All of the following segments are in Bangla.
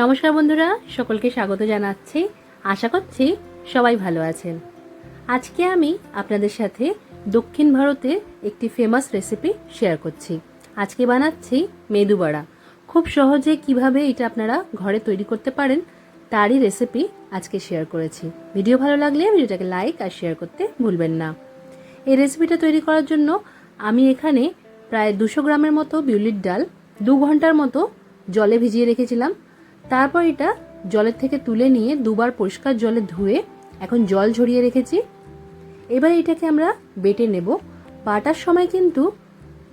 নমস্কার বন্ধুরা, সকলকে স্বাগত জানাচ্ছি। আশা করছি সবাই ভালো আছেন। আজকে আমি আপনাদের সাথে দক্ষিণ ভারতে একটি ফেমাস রেসিপি শেয়ার করছি। আজকে বানাচ্ছি মেদু বড়া। খুব সহজে কীভাবে এটা আপনারা ঘরে তৈরি করতে পারেন, তারই রেসিপি আজকে শেয়ার করেছি। ভিডিও ভালো লাগলে ভিডিওটাকে লাইক আর শেয়ার করতে ভুলবেন না। এই রেসিপিটা তৈরি করার জন্য আমি এখানে প্রায় দুশো গ্রামের মতো বিউলির ডাল দু ঘণ্টার মতো জলে ভিজিয়ে রেখেছিলাম। তারপর এটা জলের থেকে তুলে নিয়ে দুবার পরিষ্কার জলে ধুয়ে এখন জল ঝরিয়ে রেখেছি। এবার এটাকে আমরা বেটে নেব। বাটার সময় কিন্তু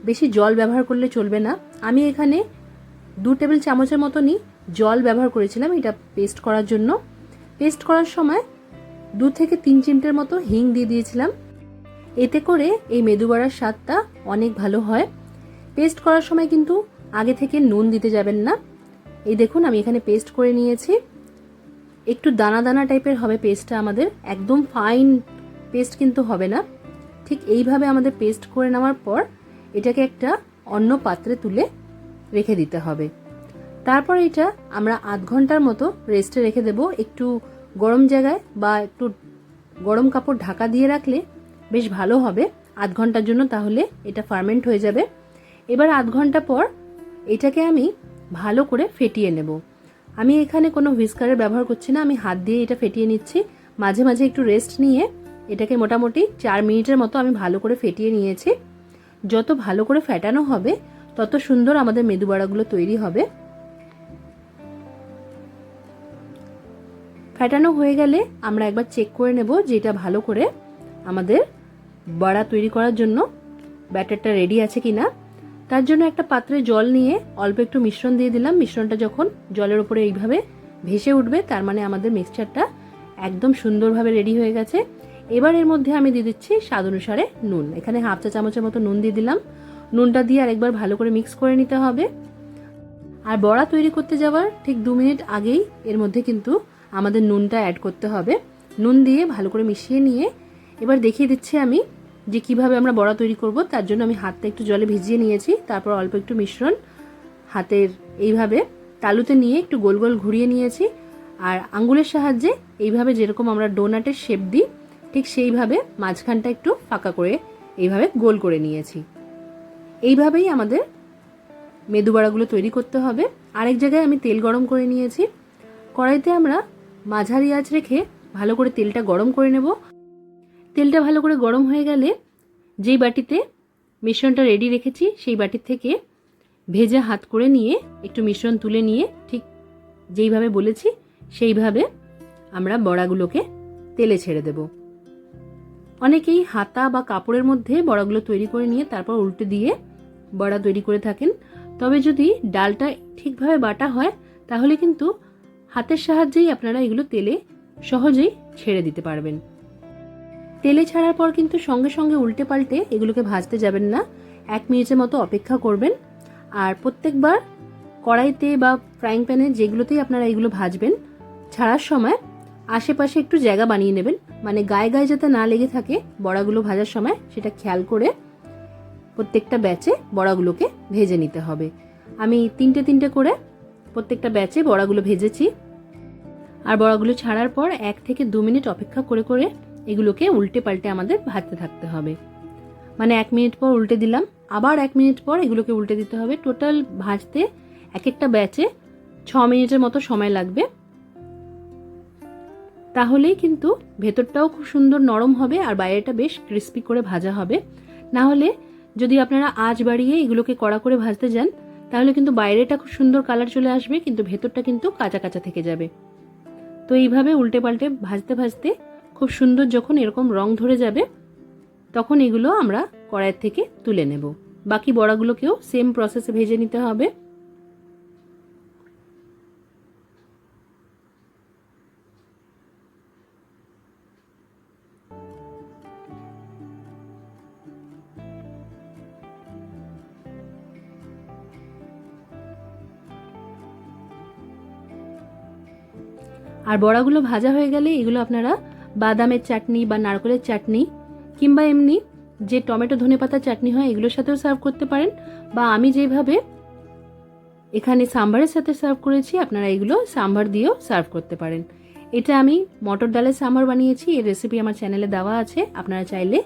বেশি জল ব্যবহার করলে চলবে না। আমি এখানে দু টেবিল চামচের মতনই জল ব্যবহার করেছিলাম এটা পেস্ট করার জন্য। পেস্ট করার সময় দু থেকে তিন চিমটের মতো হিং দিয়ে দিয়েছিলাম। এতে করে এই মেদু বড়ার স্বাদটা অনেক ভালো হয়। পেস্ট করার সময় কিন্তু আগে থেকে নুন দিতে যাবেন না। এই দেখুন, আমি এখানে পেস্ট করে নিয়েছি। একটু দানা দানা টাইপের হবে পেস্টটা আমাদের। একদম ফাইন পেস্ট কিন্তু হবে না। ঠিক এইভাবে আমাদের পেস্ট করে নেওয়ার পর এটাকে একটা অন্য পাত্রে তুলে রেখে দিতে হবে। তারপর এটা আমরা আধ ঘণ্টার মতো রেস্টে রেখে দেব। একটু গরম জায়গায় বা একটু গরম কাপড় ঢাকা দিয়ে রাখলে বেশ ভালো হবে। আধ ঘণ্টার জন্য তাহলে এটা ফার্মেন্ট হয়ে যাবে। এবার আধ ঘণ্টা পর এটাকে আমি ভালো করে ফেটিয়ে নেব। আমি এখানে কোনো হুইস্কারের ব্যবহার করছি না, আমি হাত দিয়ে এটা ফেটিয়ে নিচ্ছি। মাঝে মাঝে একটু রেস্ট নিয়ে এটাকে মোটামুটি চার মিনিটের মতো আমি ভালো করে ফেটিয়ে নিয়েছি। যত ভালো করে ফেটানো হবে, তত সুন্দর আমাদের মেদু বড়াগুলো তৈরি হবে। ফেটানো হয়ে গেলে আমরা একবার চেক করে নেব যে এটা ভালো করে আমাদের বড়া তৈরি করার জন্য ব্যাটারটা রেডি আছে কি না তার জন্য একটা পাত্রে জল নিয়ে অল্প একটু মিশ্রণ দিয়ে দিলাম। মিশ্রণটা যখন জলের উপরে এইভাবে ভেসে উঠবে, তার মানে আমাদের মিক্সচারটা একদম সুন্দরভাবে রেডি হয়ে গেছে। এবার এর মধ্যে আমি দিয়ে দিচ্ছি স্বাদ অনুসারে নুন। এখানে হাফ চা চামচের মতো নুন দিয়ে দিলাম। নুনটা দিয়ে আরেকবার ভালো করে মিক্স করে নিতে হবে। আর বড়া তৈরি করতে যাওয়ার ঠিক দু মিনিট আগেই এর মধ্যে কিন্তু আমাদের নুনটা অ্যাড করতে হবে। নুন দিয়ে ভালো করে মিশিয়ে নিয়ে এবার দেখিয়ে দিচ্ছি আমি যে কীভাবে আমরা বড়া তৈরি করব। তার জন্য আমি হাতটা একটু জলে ভিজিয়ে নিয়েছি, তারপর অল্প একটু মিশ্রণ হাতের এইভাবে তালুতে নিয়ে একটু গোল গোল ঘুরিয়ে নিয়েছি। আর আঙ্গুলের সাহায্যে এইভাবে যেরকম আমরা ডোনাটের শেপ দিই, ঠিক সেইভাবে মাঝখানটা একটু ফাঁকা করে এইভাবে গোল করে নিয়েছি। এইভাবেই আমাদের মেদু বড়াগুলো তৈরি করতে হবে। আরেক জায়গায় আমি তেল গরম করে নিয়েছি। কড়াইতে আমরা মাঝারি আঁচ রেখে ভালো করে তেলটা গরম করে নেব। তেলটা ভালো করে গরম হয়ে গেলে যেই বাটিতে মিশ্রণটা রেডি রেখেছি, সেই বাটির থেকে ভেজে হাত করে নিয়ে একটু মিশ্রণ তুলে নিয়ে ঠিক যেইভাবে বলেছি, সেইভাবে আমরা বড়াগুলোকে তেলে ছেড়ে দেব। অনেকেই হাতা বা কাপড়ের মধ্যে বড়াগুলো তৈরি করে নিয়ে তারপর উল্টে দিয়ে বড়া তৈরি করে থাকেন। তবে যদি ডালটা ঠিকভাবে বাটা হয়, তাহলে কিন্তু হাতের সাহায্যেই আপনারা এগুলো তেলে সহজেই ছেড়ে দিতে পারবেন। তেলে ছাড়ার পর কিন্তু সঙ্গে সঙ্গে উল্টে পাল্টে এগুলোকে ভাজতে যাবেন না। এক মিনিটের মতো অপেক্ষা করবেন। আর প্রত্যেকবার কড়াইতে বা ফ্রাইং প্যানে যেগুলোতেই আপনারা এগুলো ভাজবেন, ছাড়ার সময় আশেপাশে একটু জায়গা বানিয়ে নেবেন। মানে গায়ে গায়ে যাতে না লেগে থাকে বড়াগুলো ভাজার সময়, সেটা খেয়াল করে প্রত্যেকটা ব্যাচে বড়াগুলোকে ভেজে নিতে হবে। আমি তিনটে তিনটে করে প্রত্যেকটা ব্যাচে বড়াগুলো ভেজেছি। আর বড়াগুলো ছাড়ার পর এক থেকে দু মিনিট অপেক্ষা করে করে এগুলোকে উল্টে পাল্টে আমাদের ভাজতে থাকতে হবে। মানে এক মিনিট পর উল্টে দিলাম, আবার এক মিনিট পর এগুলোকে উল্টে দিতে হবে। টোটাল ভাজতে এক একটা ব্যাচে ছ মিনিটের মতো সময় লাগবে। তাহলেই কিন্তু ভেতরটাও খুব সুন্দর নরম হবে আর বাইরেটা বেশ ক্রিস্পি করে ভাজা হবে। না হলে যদি আপনারা আঁচ বাড়িয়ে এগুলোকে কড়া করে ভাজতে যান, তাহলে কিন্তু বাইরেটা খুব সুন্দর কালার চলে আসবে, কিন্তু ভেতরটা কিন্তু কাঁচা কাঁচা থেকে যাবে। তো এইভাবে উল্টে পাল্টে ভাজতে ভাজতে খুব সুন্দর যখন এরকম রং ধরে যাবে, তখন এগুলো আমরা কড়াইয়ের থেকে তুলে নেব। বাকি বড়াগুলোকেও সেম প্রসেসে ভেজে নিতে হবে। আর বড়াগুলো ভাজা হয়ে গেলে এগুলো আপনারা বাদামের চাটনি বা নারকেলের চাটনি কিংবা এমনি যে টমেটো ধনে পাতা চাটনি হয়, এগুলোর সাথেও সার্ভ করতে পারেন বা আমি যেভাবে এখানে সাম্বারের সাথে সার্ভ করেছি, আপনারা এগুলো সাম্বার দিয়েও সার্ভ করতে পারেন। এটা আমি মটর ডালের সাম্বার বানিয়েছি, এর রেসিপি আমার চ্যানেলে দেওয়া আছে, আপনারা চাইলে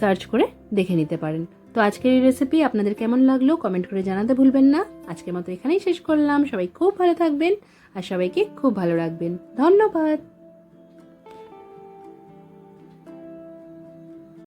সার্চ করে দেখে নিতে পারেন। তো আজকের এই রেসিপি আপনাদের কেমন লাগল কমেন্ট করে জানাতে ভুলবেন না। আজকের মতো এখানেই শেষ করলাম। সবাই খুব ভালো থাকবেন আর সবাইকে খুব ভালো রাখবেন। ধন্যবাদ।